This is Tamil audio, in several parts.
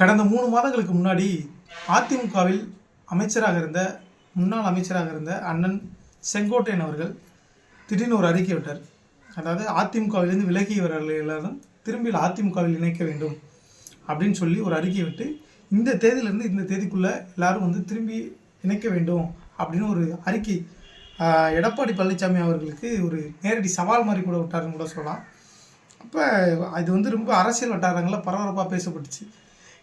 கடந்த மூணு மாதங்களுக்கு முன்னாடி அதிமுகவில் அமைச்சராக இருந்த முன்னாள் அமைச்சராக இருந்த அண்ணன் செங்கோட்டையன் அவர்கள் திடீர்னு ஒரு அறிக்கை விட்டார். அதாவது அதிமுகவிலிருந்து விலகியவர்கள் எல்லாரும் திரும்பி அதிமுகவில் இணைக்க வேண்டும் அப்படின்னு சொல்லி ஒரு அறிக்கை விட்டு இந்த தேதியிலேருந்து இந்த தேதிக்குள்ளே எல்லாரும் வந்து திரும்பி இணைக்க வேண்டும் அப்படின்னு ஒரு அறிக்கை எடப்பாடி பழனிசாமி அவர்களுக்கு ஒரு நேரடி சவால் மாதிரி கூட விட்டாருன்னு கூட சொல்லலாம். அப்போ அது வந்து ரொம்ப அரசியல் வட்டாரங்களில் பரபரப்பாக பேசப்பட்டுச்சு.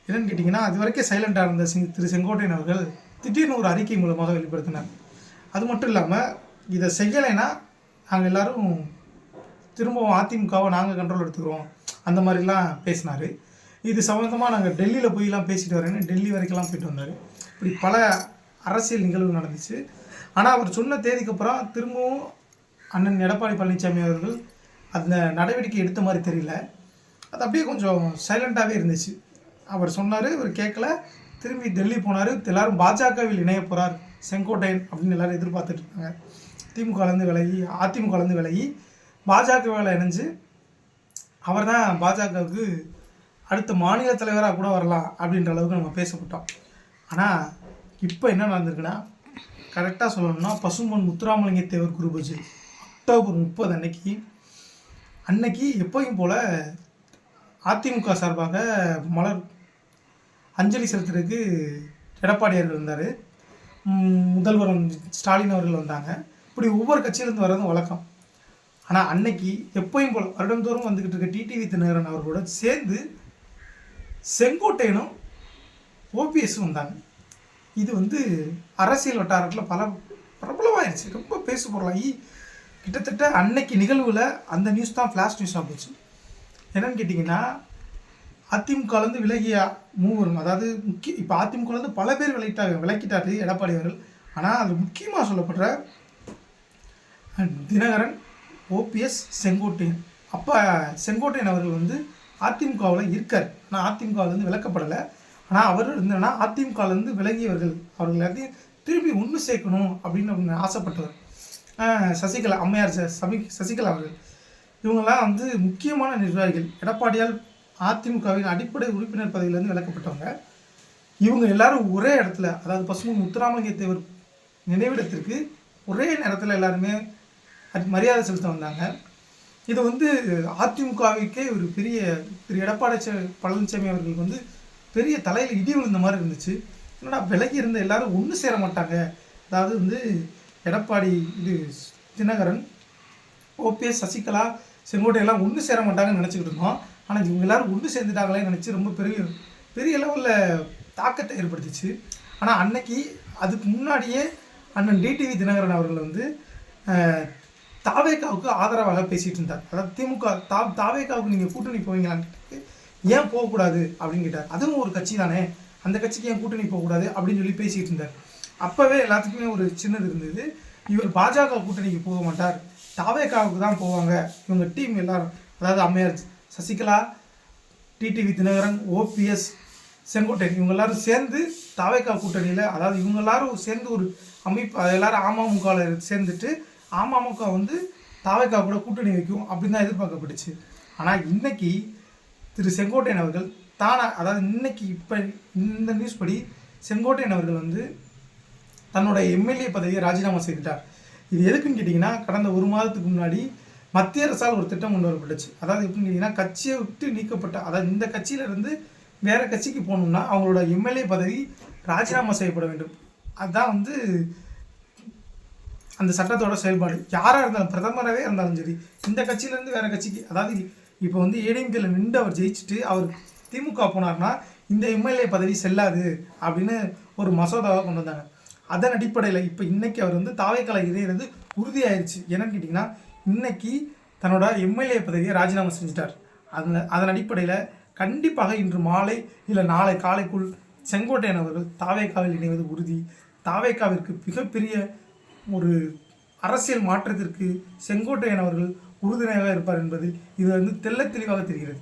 என்னன்னு கேட்டிங்கன்னா அது வரைக்கும் சைலண்டாக இருந்த சிங் திரு செங்கோட்டையன் அவர்கள் திடீர்னு ஒரு அறிக்கை மூலமாக வெளிப்படுத்தினார். அது மட்டும் இல்லாமல் இதை செய்யலைன்னா நாங்கள் எல்லாரும் திரும்பவும் அதிமுகவை நாங்கள் கண்ட்ரோல் எடுத்துக்கிறோம். அந்த மாதிரிலாம் பேசினார். இது சம்மந்தமாக நாங்கள் டெல்லியில் போய்லாம் பேசிட்டு வரேன்னு டெல்லி வரைக்கும்லாம் போயிட்டு வந்தார். இப்படி பல அரசியல் நிகழ்வு நடந்துச்சு. ஆனால் அவர் சொன்ன தேதிக்கு அப்புறம் திரும்பவும் அண்ணன் எடப்பாடி பழனிசாமி அவர்கள் அந்த நடவடிக்கை எடுத்த மாதிரி தெரியல. அது அப்படியே கொஞ்சம் சைலண்ட்டாகவே இருந்துச்சு. அவர் சொன்னார் இவர் கேட்கல திரும்பி டெல்லி போனார். எல்லாரும் பாஜகவில் இணைய போகிறார் செங்கோட்டையன் அப்படின்னு எல்லாரும் எதிர்பார்த்துட்டு இருக்காங்க. திமுகலேருந்து விலகி அதிமுக கலந்து விலகி பாஜக வேலை இணைஞ்சு அவர் தான் பாஜகவுக்கு அடுத்த மாநில தலைவராக கூட வரலாம் அப்படின்ற அளவுக்கு நம்ம பேசப்பட்டோம். ஆனால் இப்போ என்ன நடந்திருக்குன்னா கரெக்டாக சொல்லணும்னா பசும்பொன் முத்துராமலிங்க தேவர் குருபூஜை அக்டோபர் முப்பது அன்னைக்கு அன்னைக்கு எப்போயும் போல் அதிமுக சார்பாக மலர் அஞ்சலி செலுத்துறதுக்கு எடப்பாடியார் இருந்தார் முதல்வர் ஸ்டாலின் அவர்கள் வந்தாங்க. இப்படி ஒவ்வொரு கட்சியிலேருந்து வர்றதும் வழக்கம். ஆனால் அன்னைக்கு எப்போயும் போல் வருடந்தோறும் வந்துக்கிட்டு இருக்க டிடிவி தினகரன் அவர்களோட சேர்ந்து செங்கோட்டையனும் ஓபிஎஸும் வந்தாங்க. இது வந்து அரசியல் வட்டாரத்தில் பல பிரபலமாயிருச்சு. ரொம்ப பேசு பொருளாகி கிட்டத்தட்ட அன்னைக்கு நிகழ்வில் அந்த நியூஸ் தான் ஃப்ளாஷ் நியூஸாக போச்சு. என்னன்னு கேட்டிங்கன்னா அதிமுகலேருந்து விலகிய மூவரும் அதாவது முக்கிய இப்போ அதிமுகலேருந்து பல பேர் விலகிட்டாங்க விலக்கிட்டாரு எடப்பாடி அவர்கள். ஆனால் அது முக்கியமாக சொல்லப்படுற தினகரன் ஓபிஎஸ் செங்கோட்டையன். அப்போ செங்கோட்டையன் அவர்கள் வந்து அதிமுகவில் இருக்கார். ஆனால் அதிமுகவிலேருந்து விளக்கப்படலை ஆனால் அவர் இருந்தனா அதிமுகலேருந்து விலகியவர்கள். அவர்கள் எல்லாத்தையும் திரும்பி ஒன்று சேர்க்கணும் அப்படின்னு ஆசைப்பட்டவர். சசிகலா அம்மையார் ச- சமி சசிகலா அவர்கள். இவங்கெல்லாம் வந்து முக்கியமான நிர்வாகிகள். எடப்பாடியால் அதிமுகவின் அடிப்படை உறுப்பினர் பதவியிலேருந்து விளக்கப்பட்டவங்க இவங்க எல்லாரும் ஒரே இடத்துல அதாவது பசுமை முத்துராமலிங்க தேவர் நினைவிடத்திற்கு ஒரே நேரத்தில் எல்லாருமே மரியாதை செலுத்த வந்தாங்க. இது வந்து அதிமுகவிற்கே ஒரு பெரிய திரு எடப்பாடி பழனிசாமி அவர்களுக்கு வந்து பெரிய தலையில் இடி விழுந்த மாதிரி இருந்துச்சு. என்னடா விலகி இருந்த எல்லாரும் ஒன்று சேர மாட்டாங்க. அதாவது வந்து எடப்பாடி இது தினகரன் ஓபிஎஸ் சசிகலா செங்கோட்டையெல்லாம் ஒன்று சேர மாட்டாங்கன்னு நினச்சிக்கிட்டு இருந்தோம். ஆனால் இவங்க எல்லாரும் ஒன்று சேர்ந்துட்டாங்களே நினச்சி ரொம்ப பெரிய பெரிய லெவலில் தாக்கத்தை ஏற்படுத்திச்சு. ஆனால் அன்னைக்கு அதுக்கு முன்னாடியே அண்ணன் டிடிவி தினகரன் அவர்கள் வந்து தாவேக்காவுக்கு தாவேகாவுக்கு ஆதரவாக பேசிகிட்டு இருந்தார். அதாவது திமுக தா தாவேகாவுக்கு நீங்கள் கூட்டணி போவீங்களான்னு கேட்டு, ஏன் போகக்கூடாது அப்படின்னு கேட்டார். அதுவும் ஒரு கட்சி தானே. அந்த கட்சிக்கு ஏன் கூட்டணி போகக்கூடாது அப்படின்னு சொல்லி பேசிகிட்டு இருந்தார். அப்போவே எல்லாத்துக்குமே ஒரு சின்னது இருந்தது. இவர் பாஜக கூட்டணிக்கு போக மாட்டார். தாவேகாவுக்கு தான் போவாங்க. இவங்க டீம் எல்லாரும் அதாவது அம்மையார் சசிகலா டிடிவி தினகரன் ஓபிஎஸ் செங்கோட்டையன் இவங்க எல்லாரும் சேர்ந்து தாவேக்கா கூட்டணியில் அதாவது இவங்க எல்லாரும் சேர்ந்து ஒரு அமைப்பு எல்லாரும் அமமுகவில் சேர்ந்துட்டு அமமுக வந்து தாவேக்கா கூட கூட்டணி வைக்கும் அப்படின்னு தான் எதிர்பார்க்கப்பட்டுச்சு. ஆனால் இன்னைக்கு திரு செங்கோட்டையன் அவர்கள் தானா அதாவது இன்னைக்கு இப்போ இந்த நியூஸ் படி செங்கோட்டையன் அவர்கள் வந்து தன்னோட எம்எல்ஏ பதவியை ராஜினாமா செய்துட்டார். இது எதுக்குன்னு கேட்டிங்கன்னா கடந்த ஒரு மாதத்துக்கு முன்னாடி மத்திய அரசால் ஒரு திட்டம் கொண்டு வரப்பட்டுச்சு. அதாவது எப்படின்னு கேட்டிங்கன்னா கட்சியை விட்டு நீக்கப்பட்ட அதாவது இந்த கட்சியில இருந்து வேற கட்சிக்கு போகணும்னா அவங்களோட எம்எல்ஏ பதவி ராஜினாமா செய்யப்பட வேண்டும். அதுதான் வந்து அந்த சட்டத்தோட செயல்பாடு. யாராக இருந்தாலும் பிரதமராகவே இருந்தாலும் சரி இந்த கட்சியிலேருந்து வேற கட்சிக்கு அதாவது இப்போ வந்து ஏடிஎம்கேல நின்று அவர் ஜெயிச்சுட்டு அவர் திமுக போனார்னா இந்த எம்எல்ஏ பதவி செல்லாது அப்படின்னு ஒரு மசோதாவை கொண்டு வந்தாங்க. அதன் அடிப்படையில் இப்போ இன்னைக்கு அவர் வந்து தாவைக்கலை இணையிறது உறுதியாயிருச்சு. என்னன்னு கேட்டிங்கன்னா இன்னைக்கு தன்னோட எம்எல்ஏ பதவியை ராஜினாமா செஞ்சுட்டார். அதன் அதன் அடிப்படையில் கண்டிப்பாக இன்று மாலை இல்லை நாளை காலைக்குள் செங்கோட்டையன் அவர்கள் தாவேக்காவில் இணைவது உறுதி. தாவேக்காவிற்கு மிகப்பெரிய ஒரு அரசியல் மாற்றத்திற்கு செங்கோட்டையன் அவர்கள் உறுதுணையாக இருப்பார் என்பது இது வந்து தெள்ளத் தெளிவாக தெரிகிறது.